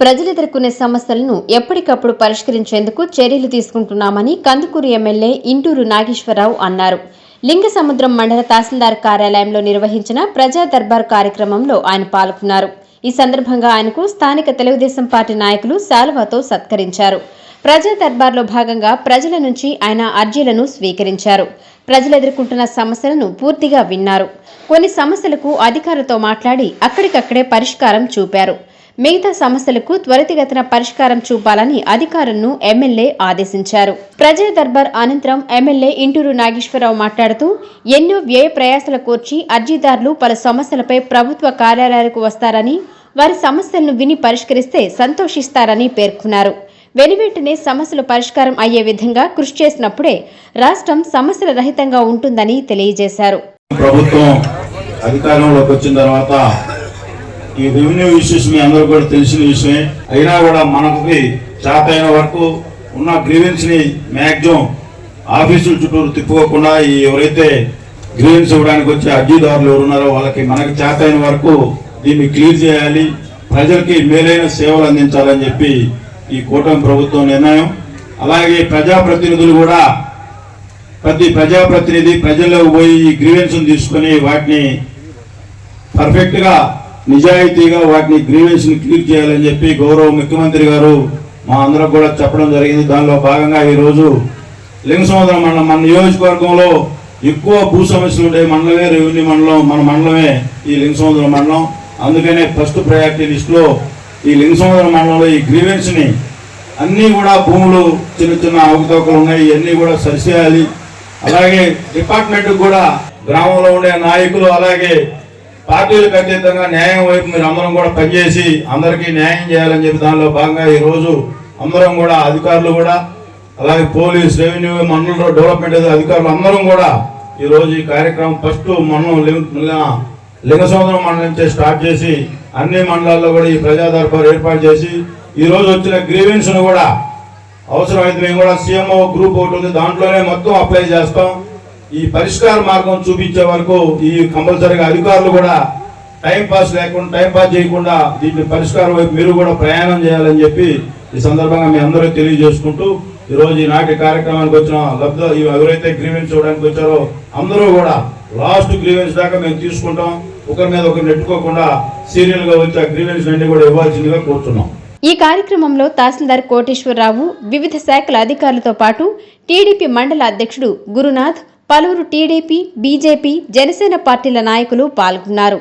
ప్రజలు ఎదుర్కొనే సమస్యలను ఎప్పటికప్పుడు పరిష్కరించేందుకు చర్యలు తీసుకుంటున్నామని కందుకూరు ఎమ్మెల్యే ఇంటూరు నాగేశ్వరరావు అన్నారు. లింగ సముద్రం మండల తహసీల్దార్ కార్యాలయంలో నిర్వహించిన ప్రజా దర్బార్ కార్యక్రమంలో ఆయన పాల్గొన్నారు. ఈ సందర్భంగా ఆయనకు స్థానిక తెలుగుదేశం పార్టీ నాయకులు శాలువాతో సత్కరించారు. ప్రజా దర్బార్లో భాగంగా ప్రజల నుంచి ఆయన అర్జీలను స్వీకరించారు. ప్రజలు ఎదుర్కొంటున్న సమస్యలను పూర్తిగా విన్నారు. కొన్ని సమస్యలకు అధికారులతో మాట్లాడి అక్కడికక్కడే పరిష్కారం చూపారు. మిగతా సమస్యలకు త్వరితగతిన పరిష్కారం చూపాలని అధికారులను ఎమ్మెల్యే ఆదేశించారు. ప్రజా దర్బార్ అనంతరం ఎమ్మెల్యే ఇంటూరు నాగేశ్వరరావు మాట్లాడుతూ ఎన్నో వ్యయ ప్రయాసల కోర్చి అర్జీదారులు పలు సమస్యలపై ప్రభుత్వ కార్యాలయాలకు వస్తారని వారి సమస్యలను విని పరిష్కరిస్తే సంతోషిస్తారని పేర్కొన్నారు. వెనువెంటనే సమస్యలు పరిష్కారం అయ్యే విధంగా కృషి చేసినప్పుడే రాష్ట్రం సమస్యల రహితంగా ఉంటుందని తెలియజేశారు. ప్రభుత్వం అధికారంలోకి వచ్చిన తర్వాత ఈ రెవెన్యూ ఇష్యూస్ మీ అందరూ కూడా తెలిసిన విషయమే. అయినా కూడా మనకి చేతైన వరకు ఉన్న గ్రీవెన్స్ని మ్యాక్సిమం ఆఫీసుల చుట్టూరు తిప్పుకోకుండా ఈ ఎవరైతే గ్రీవెన్స్ ఇవ్వడానికి వచ్చే అర్జీదారులు ఎవరున్నారో వాళ్ళకి మనకి చేతైన వరకు దీన్ని క్లియర్ చేయాలి. ప్రజలకి మేలైన సేవలు అందించాలని చెప్పి ఈ కూటమి ప్రభుత్వం నిర్ణయం. అలాగే ప్రజాప్రతినిధులు కూడా ప్రతి ప్రజాప్రతినిధి ప్రజల్లో పోయి ఈ గ్రీవెన్స్ తీసుకొని వాటిని పర్ఫెక్ట్గా నిజాయితీగా వాటిని గ్రీవెన్స్ని క్లియర్ చేయాలని చెప్పి గౌరవ ముఖ్యమంత్రి గారు మా అందరం కూడా చెప్పడం జరిగింది. దానిలో భాగంగా ఈ రోజు లింగసముద్రం మండలం మన నియోజకవర్గంలో ఎక్కువ భూ సమస్యలు ఉండే మండలమే రెవెన్యూ మండలం మన మండలమే ఈ లింగసముద్రం మండలం. అందుకనే ఫస్ట్ ప్రయారిటీ లిస్టులో ఈ లింగసముద్రం మండలంలో ఈ గ్రీవెన్స్ని అన్నీ కూడా భూములు చిన్న చిన్న అవకతవకలు ఉన్నాయి ఇవన్నీ కూడా సరిచేయాలి. అలాగే డిపార్ట్మెంట్ కూడా గ్రామంలో ఉండే నాయకులు అలాగే పార్టీలకు అతీతంగా న్యాయం వైపు మీరు అందరం కూడా పనిచేసి అందరికీ న్యాయం చేయాలని చెప్పి దానిలో భాగంగా ఈ రోజు అందరం కూడా అధికారులు కూడా అలాగే పోలీస్ రెవెన్యూ మండల డెవలప్మెంట్ అధికారులు అందరం కూడా ఈరోజు ఈ కార్యక్రమం ఫస్ట్ మనం లింగ మండలం నుంచే స్టార్ట్ చేసి అన్ని మండలాల్లో కూడా ఈ ప్రజా ఏర్పాటు చేసి ఈరోజు వచ్చిన గ్రీవెన్స్ను కూడా అవసరమైతే మేము కూడా సీఎంఓ గ్రూప్ ఒకటి ఉంది దాంట్లోనే మొత్తం అప్లై చేస్తాం. ఈ పరిష్కార మార్గం చూపించే వరకు ఈ కంపల్సరీగా అధికారులు కూడా టైం పాస్ లేకుండా టైం పాస్ చేయకుండా దీన్ని పరిష్కారం వైపు మీరు కూడా ప్రయాణం చేయాలని చెప్పి ఈ సందర్భంగా మీ అందరూ తెలియజేసుకుంటూ ఈ ఈనాటి కార్యక్రమానికి వచ్చిన లబ్ధ ఎవరైతే గ్రీవెన్స్ చూడడానికి వచ్చారో అందరూ కూడా లాస్ట్ గ్రీవెన్స్ దాకా మేము తీసుకుంటాం. ఒకరి మీద ఒకరు నెట్టుకోకుండా సీరియల్గా వచ్చి ఆ గ్రీవెన్స్ అన్ని కూడా ఇవ్వాల్సిందిగా కోరుతున్నాం ఈ కార్యక్రమంలో తహసీల్దార్ కోటేశ్వరరావు వివిధ శాఖల అధికారులతో పాటు టీడీపీ మండల అధ్యక్షుడు గురునాథ్ పలువురు టీడీపీ బీజేపీ జనసేన పార్టీల నాయకులు పాల్గొన్నారు.